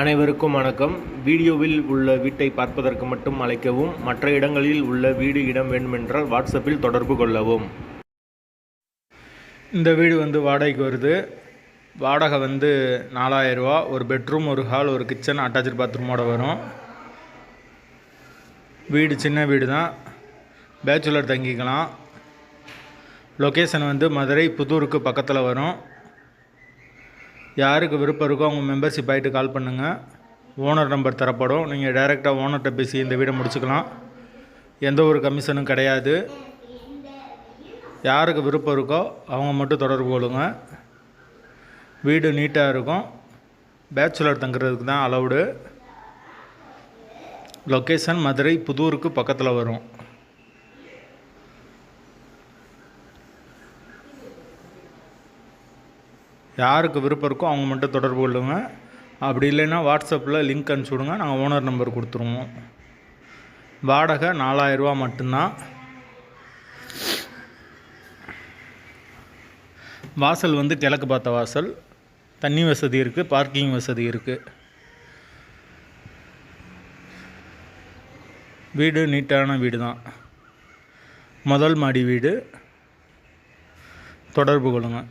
அனைவருக்கும் வணக்கம். வீடியோவில் உள்ள வீட்டை பார்ப்பதற்கு மட்டும் அழைக்கவும் மற்ற இடங்களில் உள்ள வீடு இடம் வேண்டுமென்றால் வாட்ஸ்அப்பில் தொடர்பு கொள்ளவும். இந்த வீடு வந்து வாடகைக்கு வருது. வாடகை வந்து நாலாயிரரூவா ஒரு பெட்ரூம் ஒரு ஹால் ஒரு கிச்சன் அட்டாச்சு பாத்ரூமோட வரும். வீடு சின்ன வீடு தான் பேச்சுலர் தங்கிக்கலாம். லொக்கேஷன் வந்து மதுரை புதூருக்கு பக்கத்தில் வரும். யாருக்கு விருப்பம் இருக்கோ அவங்க மெம்பர்ஷிப் ஆகிட்டு கால் பண்ணுங்கள் ஓனர் நம்பர் தரப்படும். நீங்கள் டைரெக்டாக ஓனர்கிட்ட பேசி இந்த வீடை முடிச்சுக்கலாம். எந்த ஒரு கமிஷனும் கிடையாது. யாருக்கு விருப்பம் இருக்கோ அவங்க மட்டும் தொடர்பு கொள்ளுங்க. வீடு நீட்டாக இருக்கும். பேச்சுலர் தங்குறதுக்கு தான் அலௌடு லொக்கேஷன் மதுரை புதூருக்கு பக்கத்தில் வரும். யாருக்கு விருப்பம் இருக்கோ அவங்க மட்டும் தொடர்பு கொள்ளுங்க. அப்படி இல்லைன்னா வாட்ஸ்அப்பில் லிங்க் அனுப்பிச்சி விடுங்க. நாங்கள் ஓனர் நம்பர் கொடுத்துருவோம். வாடகை நாலாயிரரூவா மட்டும்தான். வாசல் வந்து கிழக்கு பார்த்த வாசல். தண்ணி வசதி இருக்குது பார்க்கிங் வசதி இருக்குது வீடு நீட்டான வீடு தான் முதல் மாடி வீடு. தொடர்பு கொள்ளுங்கள்